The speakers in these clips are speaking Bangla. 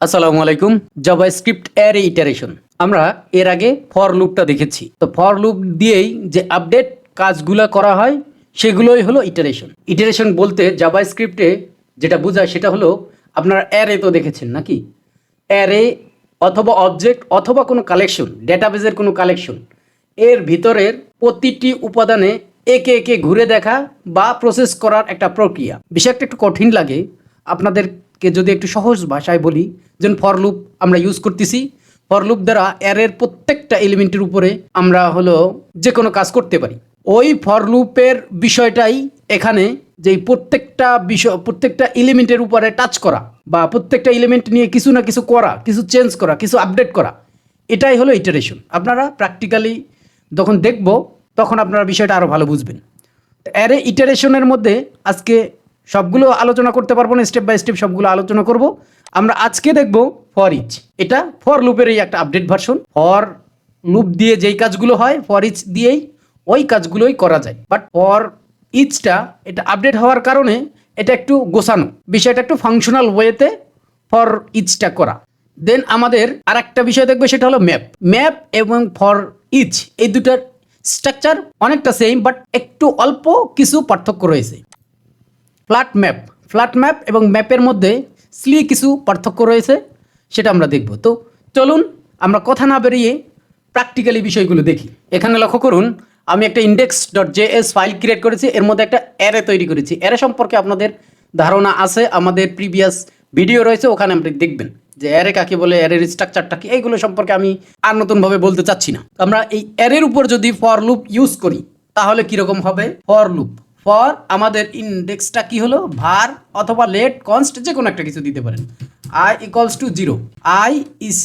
আসসালামু আলাইকুম জাভা স্ক্রিপ্ট অ্যারে ইটারেশন আমরা এর আগে ফর লুপটা দেখেছি। তো ফর লুপ দিয়েই যে আপডেট কাজগুলো করা হয়, সেগুলোই হলো ইটারেশন ইটারেশন বলতে জাভা স্ক্রিপ্টে যেটা বোঝায় সেটা হলো, আপনারা অ্যারে তো দেখেছেন নাকি? অ্যারে অথবা অবজেক্ট অথবা কোনো কালেকশন ডেটাবেজের কোনো কালেকশন এর ভিতরের প্রতিটি উপাদানে একে একে ঘুরে দেখা বা প্রসেস করার একটা প্রক্রিয়া। বিষয়টা একটু কঠিন লাগে আপনাদেরকে যদি একটু সহজ ভাষায় বলি যেমন ফর লুপ আমরা ইউজ করতেছি। ফর লুপ দ্বারা অ্যারের প্রত্যেকটা এলিমেন্টের উপরে আমরা হলো যে কোনো কাজ করতে পারি। ওই ফর লুপের বিষয়টাই এখানে যে প্রত্যেকটা বিষয়, প্রত্যেকটা এলিমেন্টের উপরে টাচ করা বা প্রত্যেকটা এলিমেন্ট নিয়ে কিছু না কিছু করা, কিছু চেঞ্জ করা, কিছু আপডেট করা, এটাই হলো ইটারেশন আপনারা প্র্যাকটিক্যালি যখন দেখব, তখন আপনারা বিষয়টা আরও ভালো বুঝবেন। অ্যারে ইটারেশনের মধ্যে আজকে সবগুলো আলোচনা করতে পারব না স্টেপ বাই স্টেপ সবগুলো আলোচনা করব। আমরা আজকে দেখব ফর ইচ এটা ফর লুপেরই একটা আপডেট ভার্সন ফর লুপ দিয়ে যেই কাজগুলো হয় ফর ইচ দিয়েই ওই কাজগুলোই করা যায়। বাট ফর ইচটা এটা আপডেট হওয়ার কারণে এটা একটু গোছানো। বিষয়টা একটু ফাংশনাল ওয়েতে ফর ইচটা করা। দেন আমাদের আর একটা বিষয় দেখবে, সেটা হলো ম্যাপ ম্যাপ এবং ফর ইচ এই দুটার স্ট্রাকচার অনেকটা সেম বাট একটু অল্প কিছু পার্থক্য রয়েছে। Flat map. ফ্ল্যাট ম্যাপ এবং ম্যাপের মধ্যে স্লি কিছু পার্থক্য রয়েছে, সেটা আমরা দেখব। তো চলুন, আমরা কথা না বেরিয়ে প্র্যাকটিক্যালি বিষয়গুলো দেখি। এখানে লক্ষ্য করুন, আমি একটা index dot J S file create করেছি, এর মধ্যে একটা অ্যারে তৈরি করেছি। অ্যারে সম্পর্কে আপনাদের ধারণা আছে, আমাদের প্রিভিয়াস ভিডিও রয়েছে, ওখানে আপনি দেখবেন যে অ্যারে কাকে বলে অ্যারের স্ট্রাকচারটা কি, এইগুলো সম্পর্কে আমি আর নতুনভাবে বলতে চাচ্ছি না। আমরা এই অ্যারের উপর যদি ফর লুপ ইউজ করি, তাহলে কীরকম হবে? ফর লুপ ফর আমাদের ইন্ডেক্সটা কি হলো? ভার অথবা লেট কনস্ট যে কোনো একটা কিছু দিতে পারেন। I equals two zero I is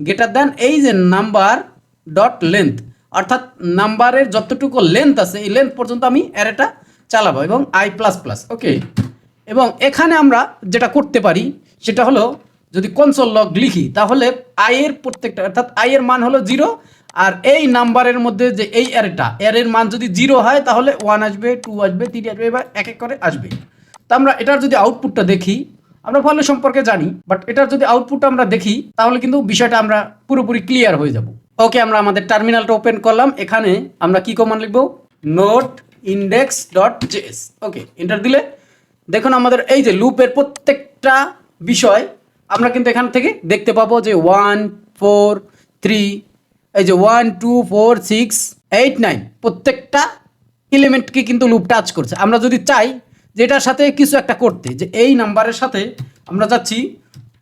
greater than এই যে নাম্বার ডট লেন্থ অর্থাৎ নাম্বারের যতটুকু লেন্থ আছে, এই লেন্থ পর্যন্ত আমি অ্যারেটা চালাবো এবং আই প্লাস প্লাস ওকে এবং এখানে আমরা যেটা করতে পারি, সেটা হলো যদি কনসোল লগ লিখি, তাহলে আয়ের প্রত্যেকটা, অর্থাৎ আয়ের মান হলো জিরো আর এই নাম্বারের মধ্যে যে এই অ্যারেটা অ্যারের মান যদি জিরো হয়, তাহলে ওয়ান আসবে টু আসবে থ্রি আসবে, এবার এক এক করে আসবে। তা আমরা এটার যদি আউটপুটটা দেখি, আমরা ফলে সম্পর্কে জানি বাট এটার যদি আউটপুটটা আমরা দেখি, তাহলে কিন্তু বিষয়টা আমরা পুরোপুরি ক্লিয়ার হয়ে যাব। ওকে আমরা আমাদের টার্মিনালটা ওপেন করলাম, এখানে আমরা কি কমান লিখব? Node index dot JS okay enter দিলে, দেখুন আমাদের এই যে লুপের প্রত্যেকটা বিষয়, আমরা কিন্তু এখান থেকে দেখতে পাবো যে ওয়ান ফোর থ্রি এই যে one two four six eight nine প্রত্যেকটা এলিমেন্টকে কিন্তু লুপ টাচ করছে। আমরা যদি চাই যে এটার সাথে কিছু একটা করতে, যে এই নাম্বারের সাথে আমরা যাচ্ছি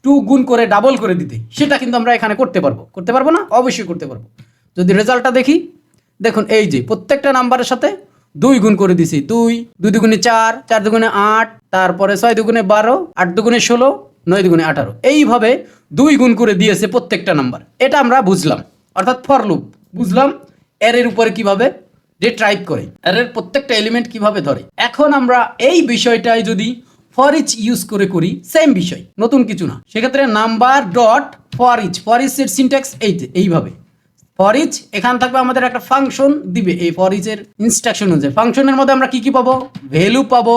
টু গুণ করে ডাবল করে দিতে, সেটা কিন্তু আমরা এখানে করতে পারব। করতে পারব না? অবশ্যই করতে পারব। যদি রেজাল্টটা দেখি, দেখুন এই যে প্রত্যেকটা নাম্বারের সাথে দুই গুণ করে দিছি, দুই দুই দুগুণে চার চার দুগুণে আট, তারপরে ছয় দুগুণে বারো, আট দুগুণে ষোলো, নয় দুগুণে আঠারো। এইভাবে দুই গুণ করে দিয়েছে প্রত্যেকটা নাম্বার এটা আমরা বুঝলাম। অর্থাৎ ফর লুপ বুঝলাম? এর উপরে কীভাবে? রিট্রাইভ করে এর প্রত্যেকটা এলিমেন্ট কীভাবে ধরে? এখন আমরা এই বিষয়টাই যদি ফর ইচ ইউজ করে করি সেম বিষয়, নতুন কিছু না। সেক্ষেত্রে number dot for each for each এর সিনট্যাক্স এই এইভাবে। ফর ইচ এখান থাকবে আমাদের একটা ফাংশন দিবে, এই ফর ইচের ইনস্ট্রাকশন অনুযায়ী। ফাংশনের মধ্যে আমরা কি কি পাবো? ভ্যালু পাবো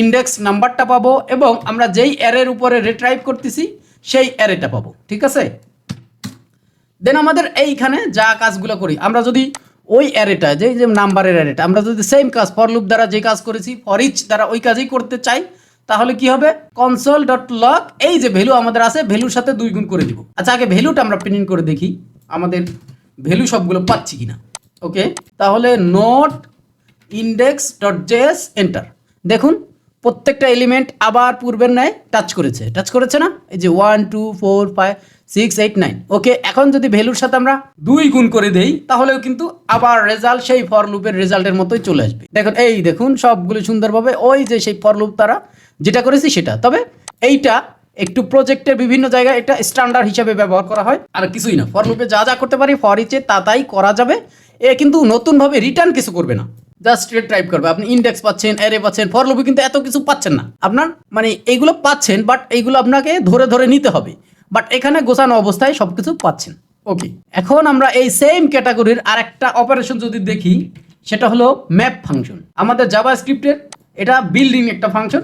ইন্ডেক্স নাম্বারটা পাবো, এবং আমরা যেই অ্যারের উপরে রিট্রাইভ করতেছি, সেই অ্যারেটা পাবো। ঠিক আছে? দেন আমাদের এইখানে যা কাজগুলো করি, আমরা যদি ওই অ্যারেটা যে যে নাম্বারের অ্যারেটা আমরা যদি সেম কাজ ফর লুপ দ্বারা যে কাজ করেছি ফর ইচ দ্বারা ওই কাজই করতে চাই, তাহলে কি হবে? কনসোল ডট লক এই যে ভ্যালু আমাদের আছে ভ্যালুর সাথে দুই গুণ করে দিব। আচ্ছা আগে ভ্যালুটা আমরা প্রিন্ট করে দেখি, আমাদের ভ্যালু সবগুলো পাচ্ছি কিনা। ওকে তাহলে node index dot JS enter দেখুন, প্রত্যেকটা এলিমেন্ট আবার পূর্বের ন্যায় টাচ করেছে। টাচ করেছে না? এই যে one two four five six eight nine okay এখন যদি ভ্যালুর সাথে আমরা দুই গুণ করে দেই, তাহলেও কিন্তু আবার রেজাল্ট সেই ফর লুপের রেজাল্টের মতোই চলে আসবে। দেখুন, এই দেখুন, সবগুলো সুন্দরভাবে ওই যে সেই ফর লুপ তারা যেটা করেছি সেটা। তবে এইটা একটু প্রজেক্টের বিভিন্ন জায়গায় এটা স্ট্যান্ডার্ড হিসাবে ব্যবহার করা হয়, আর কিছুই না। ফর লুপে যা যা করতে পারি ফর ইচে তা তাই করা যাবে। এ কিন্তু নতুনভাবে রিটার্ন কিছু করবে না। জাস্ট টাইপ করবে। আপনি ইন্ডেক্স পাচ্ছেন অ্যারে পাচ্ছেন ফর লুপে কিন্তু এত কিছু পাচ্ছেন না। আপনার মানে এইগুলো পাচ্ছেন বাট এইগুলো আপনাকে ধরে ধরে নিতে হবে। বাট এখানে গোছানো অবস্থায় সব কিছু পাচ্ছেন। ওকে এখন আমরা এই সেম ক্যাটাগরির আরেকটা অপারেশন যদি দেখি, সেটা হলো ম্যাপ ফাংশন আমাদের জাভা স্ক্রিপ্টের এটা বিল্ডিং একটা ফাংশন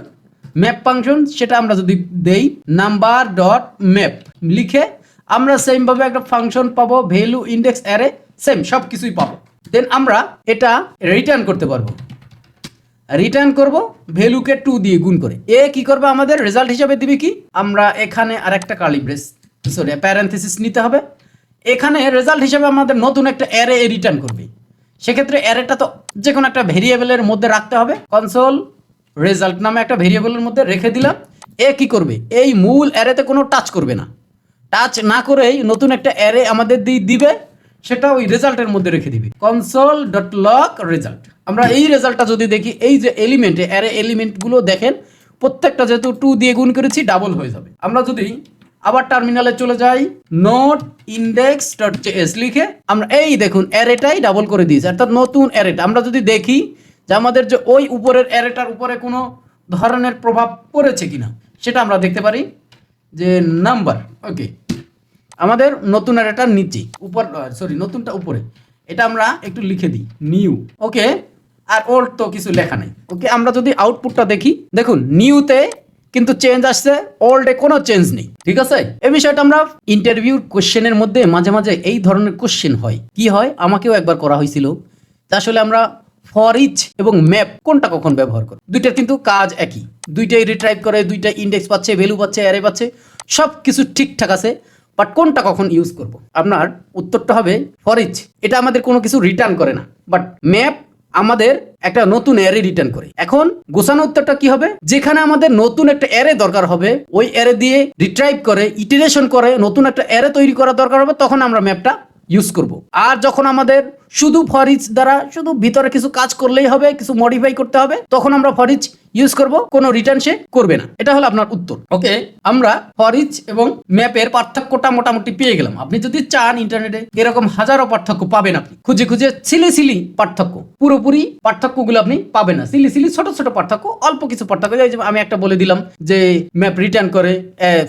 ম্যাপ ফাংশন সেটা আমরা যদি দেই নাম্বার ডট ম্যাপ লিখে আমরা সেমভাবে একটা ফাংশন পাবো ভ্যালু ইন্ডেক্স অ্যারে সেম সব কিছুই পাবো। দেন আমরা এটা রিটার্ন করতে পারব। রিটার্ন করব ভ্যালুকে টু দিয়ে গুণ করে। এ কি করবে আমাদের? রেজাল্ট হিসাবে দিবে কি? আমরা এখানে আর একটা ব্রেস সরি প্যারেন্থেসিস নিতে হবে। এখানে রেজাল্ট হিসাবে আমাদের নতুন একটা অ্যারে রিটার্ন করবে। সেক্ষেত্রে অ্যারেটা তো যে কোনো একটা ভেরিয়েবলের মধ্যে রাখতে হবে। কনসোল রেজাল্ট নামে একটা ভেরিয়েবলের মধ্যে রেখে দিলাম। এ কি করবে? এই মূল অ্যারেতে কোনো টাচ করবে না। টাচ না করেই নতুন একটা অ্যারে আমাদের দিয়ে দিবে। সেটা ওই রেজাল্টের মধ্যে রেখে দিবে। কনসোল ডট লক রেজাল্ট আমরা এই রেজাল্টটা যদি দেখি, এই যে এলিমেন্টে অ্যারে এলিমেন্টগুলো দেখেন, প্রত্যেকটা যেহেতু টু দিয়ে গুণ করেছি ডাবল হয়ে যাবে। আমরা যদি আবার টার্মিনালে চলে যাই নোট ইন্ডেক্স ডট এস লিখে, আমরা এই দেখুন অ্যারেটাই ডাবল করে দিয়েছি, অর্থাৎ নতুন অ্যারেটা আমরা যদি দেখি যে আমাদের যে ওই উপরের অ্যারেটার উপরে কোনো ধরনের প্রভাব পড়েছে কিনা, সেটা আমরা দেখতে পারি যে নাম্বার ওকে আমাদের নতুন অ্যারেটার নিচে উপর সরি নতুনটা উপরে। এটা আমরা একটু লিখে দিই নিউ ওকে আর ওল্ড তো কিছু লেখা নেই ওকে আমরা যদি আউটপুটটা দেখি, দেখুন নিউতে কিন্তু চেঞ্জ আসছে ওল্ডে কোনো চেঞ্জ নেই, ঠিক আছে? এই বিষয়টা আমরা ইন্টারভিউ কোশ্চেনের মধ্যে মাঝে মাঝে এই ধরনের কোশ্চেন হয়। কি হয়? আমাকেও একবার করা হয়েছিল। তা আসলে আমরা ফর ইচ এবং ম্যাপ কোনটা কখন ব্যবহার করে? দুইটার কিন্তু কাজ একই। দুইটাই রিট্রাইভ করে, দুইটা ইন্ডেক্স পাচ্ছে ভ্যালু পাচ্ছে অ্যারে পাচ্ছে সব কিছু ঠিকঠাক আছে। বাট কোনটা কখন ইউজ করব? আপনার উত্তরটা হবে ফর ইচ এটা আমাদের কোনো কিছু রিটার্ন করে না। বাট ম্যাপ আমাদের একটা নতুন অ্যারে রিটার্ন করে। এখন গোছানো উত্তরটা কি হবে? যেখানে আমাদের নতুন একটা অ্যারে দরকার হবে, ওই অ্যারে দিয়ে রিট্রাইভ করে ইটারেশন করে নতুন একটা অ্যারে তৈরি করা দরকার হবে, তখন আমরা ম্যাপটা ইউজ করব। আর যখন আমাদের শুধু ফরিজ দ্বারা শুধু ভিতরে কিছু কাজ করলেই হবে, কিছু মডিফাই করতে হবে, তখন আমরা ফরিচ ইউজ করব, কোনো রিটার্ন সে করবে না। এটা হলো আপনার উত্তর। ওকে আমরা ফরিচ এবং ম্যাপের পার্থক্যটা মোটামুটি পেয়ে গেলাম। আপনি যদি চান ইন্টারনেটে এরকম হাজারো পার্থক্য পাবেন আপনি। খুঁজে খুঁজে সিলি সিলি পার্থক্য, পুরোপুরি পার্থক্যগুলো আপনি পাবেন না। সিলি সিলি ছোট ছোট পার্থক্য, অল্প কিছু পার্থক্য। যে আমি একটা বলে দিলাম যে ম্যাপ রিটার্ন করে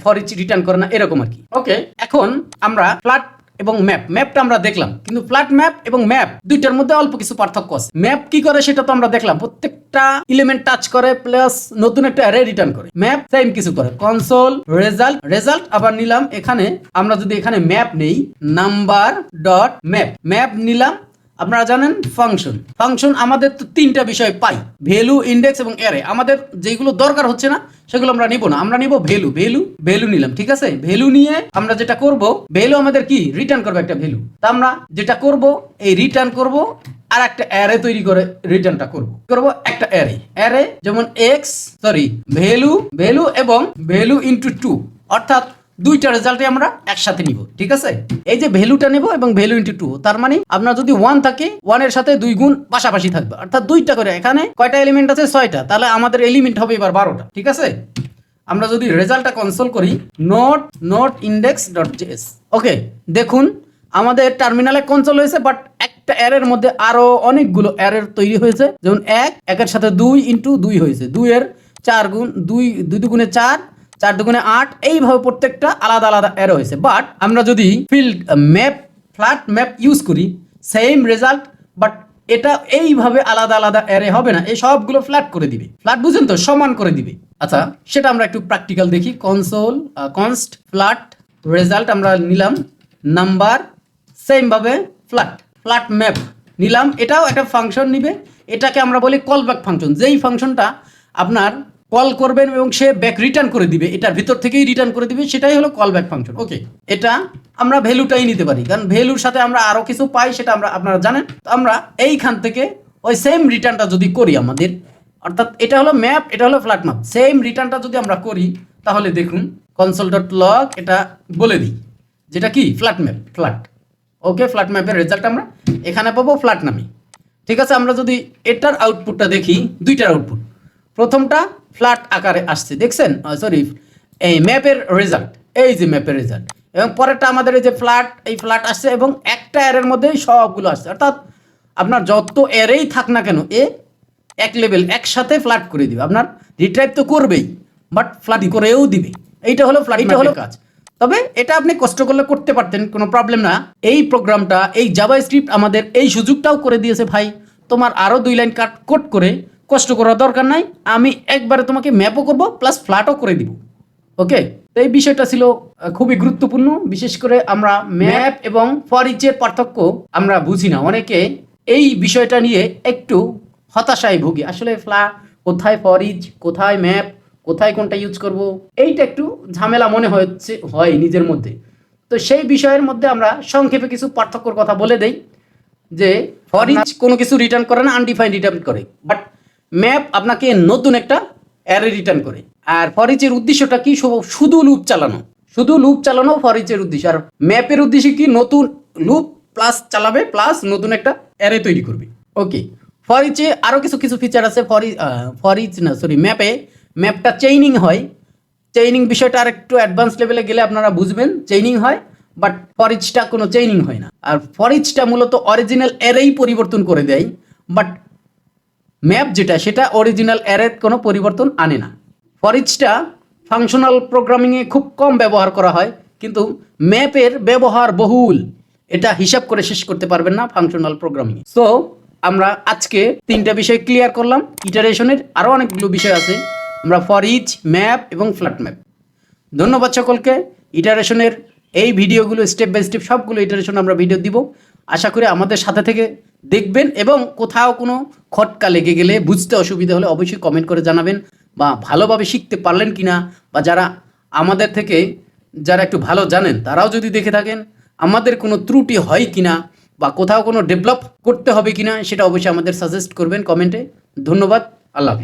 ফরিচ রিটার্ন করে না, এরকম আর কি। ওকে এখন আমরা ফ্ল্যাট এবং ম্যাপ ম্যাপটা আমরা দেখলাম, কিন্তু ফ্ল্যাট ম্যাপ এবং ম্যাপ দুইটার মধ্যে অল্প কিছু পার্থক্য আছে। ম্যাপ কি করে সেটা তো আমরা দেখলাম, প্রত্যেকটা এলিমেন্ট টাচ করে প্লাস নতুন একটা অ্যারে রিটার্ন করে। ম্যাপ সেম কিছু করে কনসোল রেজাল্ট রেজাল্ট আবার নিলাম এখানে, আমরা যদি এখানে ম্যাপ নেই নাম্বার ডট ম্যাপ ম্যাপ নিলাম, আপনারা জানেন ফাংশন ফাংশন আমাদের তো তিনটা বিষয় পাই ভ্যালু ইন্ডেক্স এবং অ্যারে আমাদের যেগুলো দরকার হচ্ছে না সেগুলো আমরা নিব না। আমরা নিব ভ্যালু। ভ্যালু ভ্যালু নিলাম, ঠিক আছে? ভ্যালু নিয়ে আমরা যেটা করব, ভ্যালু আমাদের কি? রিটার্ন করবে একটা ভ্যালু। তা আমরা যেটা করব, এই রিটার্ন করব আর একটা অ্যারে তৈরি করে রিটার্নটা করব। করব একটা অ্যারে। অ্যারে যেমন এক্স, সরি, ভ্যালু ভ্যালু এবং ভ্যালু ইনটু টু। অর্থাৎ দুইটা রেজাল্টে আমরা একসাথে নিব, ঠিক আছে? এই যে ভ্যালুটা নেব এবং ভ্যালু ইন্টু টু তার মানে আপনার যদি ওয়ান থাকে ওয়ানের সাথে দুই গুণ পাশাপাশি থাকবে। অর্থাৎ দুইটা করে, এখানে কয়টা এলিমেন্ট আছে? ছয়টা। তাহলে আমাদের এলিমেন্ট হবে এবার বারোটা, ঠিক আছে? আমরা যদি রেজাল্টটা কনসোল করি node node index dot JS okay দেখুন, আমাদের টার্মিনালে কনসোল হয়েছে বাট একটা অ্যারের মধ্যে আরও অনেকগুলো অ্যারের তৈরি হয়েছে। যেমন এক, একের সাথে দুই ইন্টু দুই হয়েছে। দুই এর চার গুণ, দুই দুই দুগুণে চার চার দুগুণে আট, এইভাবে প্রত্যেকটা আলাদা আলাদা অ্যারো হয়েছে। বাট আমরা যদি field map flat map use করি সেম রেজাল্ট বাট এটা এইভাবে আলাদা আলাদা অ্যারে হবে না, এই সবগুলো ফ্ল্যাট করে দিবে। ফ্ল্যাট বুঝেন তো, সমান করে দিবে। আচ্ছা সেটা আমরা একটু প্র্যাকটিক্যাল দেখি। কনসোল কনস্ট ফ্ল্যাট রেজাল্ট আমরা নিলাম। নাম্বার সেম ভাবে ফ্ল্যাট ফ্ল্যাট ম্যাপ নিলাম। এটাও একটা ফাংশন নিবে। এটাকে আমরা বলি কল ব্যাক ফাংশন যেই ফাংশনটা আপনার কল করবেন এবং সে ব্যাক রিটার্ন করে দিবে। এটার ভিতর থেকেই রিটার্ন করে দিবে, সেটাই হলো কল ব্যাক ফাংশন ওকে এটা আমরা ভ্যালুটাই নিতে পারি, কারণ ভ্যালুর সাথে আমরা আরও কিছু পাই, সেটা আমরা, আপনারা জানেন। তো আমরা এইখান থেকে ওই সেম রিটার্নটা যদি করি আমাদের, অর্থাৎ এটা হলো ম্যাপ এটা হলো ফ্ল্যাট ম্যাপ সেম রিটার্নটা যদি আমরা করি, তাহলে দেখুন কনসোল ডট লগ এটা বলে দিই। যেটা কি? Flat map flat okay flat ম্যাপের রেজাল্ট আমরা এখানে পাবো ফ্ল্যাট নামে। ঠিক আছে, আমরা যদি এটার আউটপুটটা দেখি, দুইটার আউটপুট প্রথমটা ফ্ল্যাট আকারে আসছে দেখছেন? সরি এই ম্যাপের রেজাল্ট এই যে ম্যাপের রেজাল্ট এবং পরেরটা আমাদের এই যে ফ্ল্যাট এই ফ্ল্যাট আসছে এবং একটা এরের মধ্যেই সবগুলো আসছে। অর্থাৎ আপনার যত এরেই থাক না কেন এ এক লেভেল একসাথে ফ্ল্যাট করে দিবে। আপনার রিট্রাইভ তো করবেই বাট ফ্ল্যাট করেও দিবে। এইটা হলো ফ্ল্যাট এইটা হলো কাজ। তবে এটা আপনি কষ্ট করলে করতে পারতেন কোনো প্রবলেম না। এই প্রোগ্রামটা এই জাভা স্ক্রিপ্ট আমাদের এই সুযোগটাও করে দিয়েছে ভাই। তোমার আরও দুই লাইন কাট কোড করে কষ্ট করার দরকার নাই। আমি একবারে তোমাকে ম্যাপও করব প্লাস ফ্ল্যাটও করে দিব। ওকে তো এই বিষয়টা ছিল খুবই গুরুত্বপূর্ণ। বিশেষ করে আমরা ম্যাপ এবং ফর ইচের পার্থক্য আমরা বুঝি না। অনেকে এই বিষয়টা নিয়ে একটু হতাশায় ভুগি। আসলে ফ্লা কোথায় ফর ইচ কোথায় ম্যাপ, কোথায় কোনটা ইউজ করব? এইটা একটু ঝামেলা মনে হচ্ছে, হয় নিজের মধ্যে। তো সেই বিষয়ের মধ্যে আমরা সংক্ষেপে কিছু পার্থক্যর কথা বলে দেই। যে ফর ইচ কোনো কিছু রিটার্ন করে না আনডিফাইন্ড রিটার্ন করে। বাট ম্যাপ আপনাকে নতুন একটা অ্যারে রিটার্ন করে। আর ফরিচের উদ্দেশ্যটা কি? শুধু লুপ চালানো। শুধু লুপ চালানো ফরিচের উদ্দেশ্য। আর ম্যাপের উদ্দেশ্য কি? নতুন লুপ প্লাস চালাবে প্লাস নতুন একটা অ্যারে তৈরি করবে। ওকে ফর ইচে আরও কিছু কিছু ফিচার আছে। ফরি ফরিচ না সরি ম্যাপে ম্যাপটা চেইনিং হয়। চেইনিং বিষয়টা আর একটু অ্যাডভান্স লেভেলে গেলে আপনারা বুঝবেন। চেইনিং হয় বাট ফরিচটা কোনো চেইনিং হয় না। আর ফরিচটা মূলত অরিজিনাল অ্যারেই পরিবর্তন করে দেয়। বাট ম্যাপ যেটা, সেটা অরিজিনাল অ্যারের কোনো পরিবর্তন আনে না। ফরিচটা ফাংশনাল প্রোগ্রামিংয়ে খুব কম ব্যবহার করা হয়, কিন্তু ম্যাপের ব্যবহার বহুল। এটা হিসাব করে শেষ করতে পারবেন না ফাংশনাল প্রোগ্রামিং সো আমরা আজকে তিনটা বিষয় ক্লিয়ার করলাম। ইটারেশনের আরও অনেকগুলো বিষয় আছে। আমরা ফর ইচ ম্যাপ এবং ফ্ল্যাট ম্যাপ ধন্যবাদ সকলকে। ইটারেশনের এই ভিডিওগুলো স্টেপ বাই স্টেপ সবগুলো ইটারেশন আমরা ভিডিও দিব। আশা করি আমাদের সাথে থেকে দেখবেন এবং কোথাও কোনো খটকা লেগে গেলে বুঝতে অসুবিধা হলে অবশ্যই কমেন্ট করে জানাবেন বা ভালোভাবে শিখতে পারলেন কি না বা যারা আমাদের থেকে যারা একটু ভালো জানেন, তারাও যদি দেখে থাকেন আমাদের কোনো ত্রুটি হয় কিনা বা কোথাও কোনো ডেভেলপ করতে হবে কি না সেটা অবশ্যই আমাদের সাজেস্ট করবেন কমেন্টে ধন্যবাদ, আল্লাহ হাফিজ।